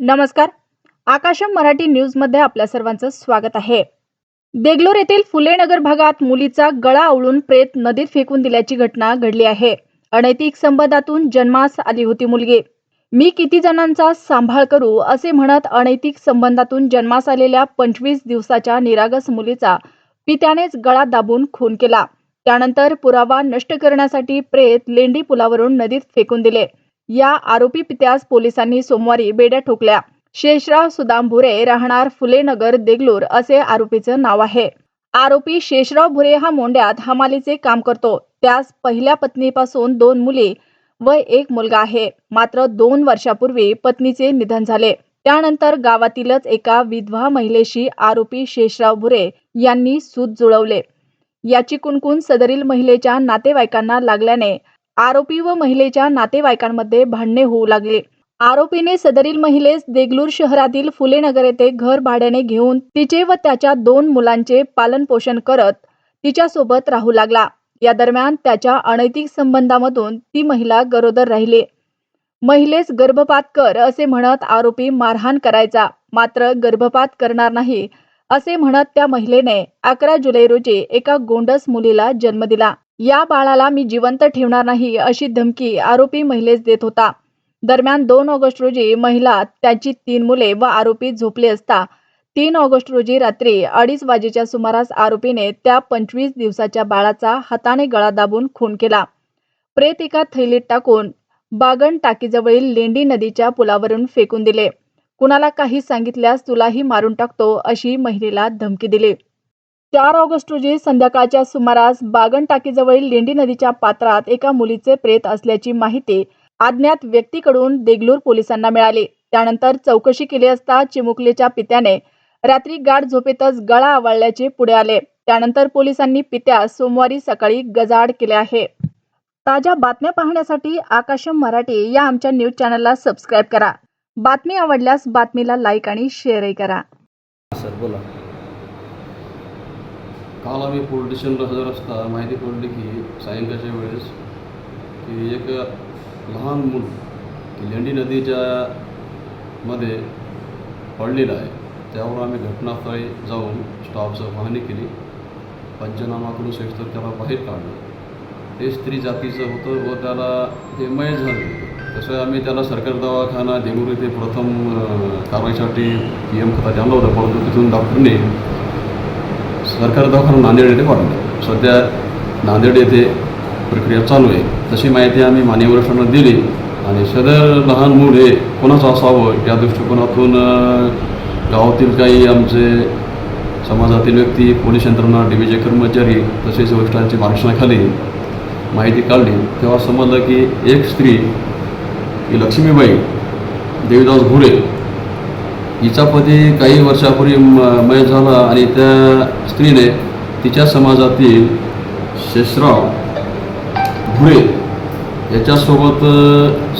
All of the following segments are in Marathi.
नमस्कार. आकाशम मराठी न्यूजमध्ये आपल्या सर्वांचं स्वागत आहे. देगलूर येथील फुले नगर भागात मुलीचा गळा आवळून प्रेत नदीत फेकून दिल्याची घटना घडली आहे. अनैतिक संबंधातून जन्मास आली होती मुलगी. मी किती जणांचा सांभाळ करू असे म्हणत अनैतिक संबंधातून जन्मास आलेल्या पंचवीस दिवसाच्या निरागस मुलीचा पित्यानेच गळा दाबून खून केला. त्यानंतर पुरावा नष्ट करण्यासाठी प्रेत लेंडी पुलावरून नदीत फेकून दिले. या आरोपी पित्यास पोलिसांनी सोमवारी बेड्या ठोकल्या. शेषराव सुदाम भुरे राहणार फुलेनगर देगलूर असे आरोपीचं नाव आहे. आरोपी शेषराव भुरे हा मोंड्यात हमालीचे काम करतो. त्यास पहिल्या पत्नीपासून दोन मुली व एक मुलगा आहे. मात्र दोन वर्षापूर्वी पत्नीचे निधन झाले. त्यानंतर गावातीलच एका विधवा महिलेशी आरोपी शेषराव भुरे यांनी सूत जुळवले. याची कुणकुण सदरील महिलेच्या नातेवाईकांना लागल्याने आरोपी व महिलेच्या नातेवाईकांमध्ये भांडणे होऊ लागले. आरोपीने सदरील महिलेस देगलूर शहरातील फुलेनगर येथे घर भाड्याने घेऊन तिचे व त्याच्या दोन मुलांचे पालनपोषण करत तिच्यासोबत राहू लागला. या दरम्यान त्याच्या अनैतिक संबंधामधून ती महिला गरोदर राहिली. महिलेस गर्भपात कर असे म्हणत आरोपी मारहाण करायचा. मात्र गर्भपात करणार नाही असे म्हणत त्या महिलेने अकरा जुलै रोजी एका गोंडस मुलीला जन्म दिला. या बाळाला मी जिवंत ठेवणार नाही अशी धमकी आरोपी महिलेस देत होता. दरम्यान दोन ऑगस्ट रोजी महिला त्याची तीन मुले व आरोपी झोपले असता तीन ऑगस्ट रोजी रात्री अडीच वाजेच्या सुमारास आरोपीने त्या पंचवीस दिवसाच्या बाळाचा हाताने गळा दाबून खून केला. प्रेत एका थैलीत टाकून बागण टाकीजवळील लेंडी नदीच्या पुलावरून फेकून दिले. कुणाला काही सांगितल्यास तुलाही मारून टाकतो अशी महिलेला धमकी दिली. चार ऑगस्ट रोजी संध्याकाळच्या सुमारास बागण टाकीजवळील लेंडी नदीच्या पात्रात एका मुलीचे प्रेत असल्याची माहिती अज्ञात व्यक्तीकडून देगलूर पोलिसांना मिळाली. त्यानंतर चौकशी केली असता चिमुकलेच्या पित्याने रात्री गाढ झोपेतच गळा आवळल्याचे पुढे आले. त्यानंतर पोलिसांनी पित्यास सोमवारी सकाळी गजाआड केले आहे. ताज्या बातम्या पाहण्यासाठी आकाशम मराठी या आमच्या न्यूज चॅनलला सबस्क्राईब करा. बातमी आवडल्यास बातमीला लाईक आणि शेअरही करा. सर बोला. काल आम्ही पोलीस स्टेशनला हजर असता माहिती पडली की सायंकाळच्या वेळेस की एक लहान मूल लेंडी नदीच्या मध्ये पडलेलं आहे. त्यावर आम्ही घटनास्थळी जाऊन स्टाफचं पाहणी केली. पंचनामा करून सविस्तर त्याला बाहेर काढलं. ते स्त्री जातीचं होतं व त्याला ते मय झालं. तसं आम्ही त्याला सरकारी दवाखाना देगूर येथे प्रथम कारवाईसाठी पी एम खतात आणलं होतं. परंतु तिथून डॉक्टरने सरकारी दवाखाना नांदेड येथे पाठवलं. सध्या नांदेड येथे प्रक्रिया चालू आहे. तशी माहिती आम्ही मान्यवरांना दिली आणि सदर लहान मूल हे कोणाचं असावं या दृष्टिकोनातून गावातील काही आमचे समाजातील व्यक्ती पोलीस यंत्रणा डीबीचे कर्मचारी तसेच वरिष्ठांची मार्गदर्शनाखाली माहिती काढली. तेव्हा समजलं की एक स्त्री ही लक्ष्मीबाई देवीदास भुरे हिचा पती काही वर्षापूर्वी म- मय झाला आणि त्या स्त्रीने तिच्या समाजातील शेषराव भुळे याच्यासोबत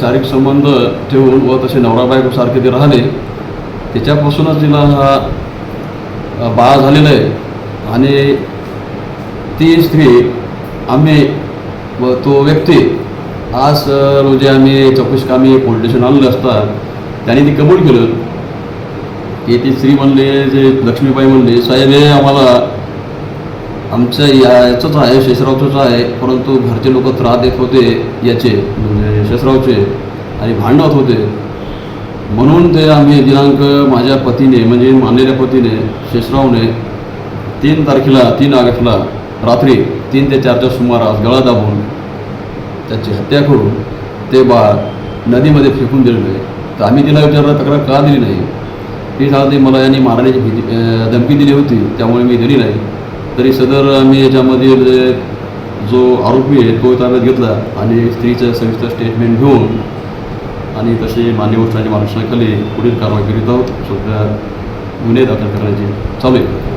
शारीरिक संबंध ठेवून व तसे नवरा बायकोसारखे ते राहिले. त्याच्यापासूनच तिला हा बाळा बाळ आहे. आणि ती स्त्री आम्ही व तो व्यक्ती आज रोजी आम्ही चौकशी कामी पोलीस स्टेशन आणलं असता. त्याने ती कबूल केलं. की ती स्त्री म्हणले जे लक्ष्मीबाई म्हणले साहेब हे आम्हाला आमचं याचंच आहे शेषरावचंच आहे परंतु घरचे लोक त्रास देत होते याचे म्हणजे शेषरावचे आणि भांडत होते. म्हणून ते आम्ही दिनांक माझ्या पतीने म्हणजे मानलेल्या पतीने शेषरावने तीन तारखेला तीन ऑगस्टला रात्री तीन ते चारच्या सुमारास गळा दाबून त्याची हत्या करून ते बाळ नदीमध्ये फेकून दिलेलं. आहे तर आम्ही तिला विचारलं तक्रार का दिली नाही? ती सांगते मला यांनी मारण्याची भीती धमकी दिली होती त्यामुळे मी दिली नाही तरी सदर आम्ही याच्यामधील जो आरोपी आहे तो ताब्यात घेतला आणि स्त्रीचं सविस्तर स्टेटमेंट घेऊन आणि तसे मान्य गोष्टांच्या मार्गदर्शनाखाली पुढील कारवाई करीत आहोत. सध्या गुन्हे दाखल करण्याची चालू आहे.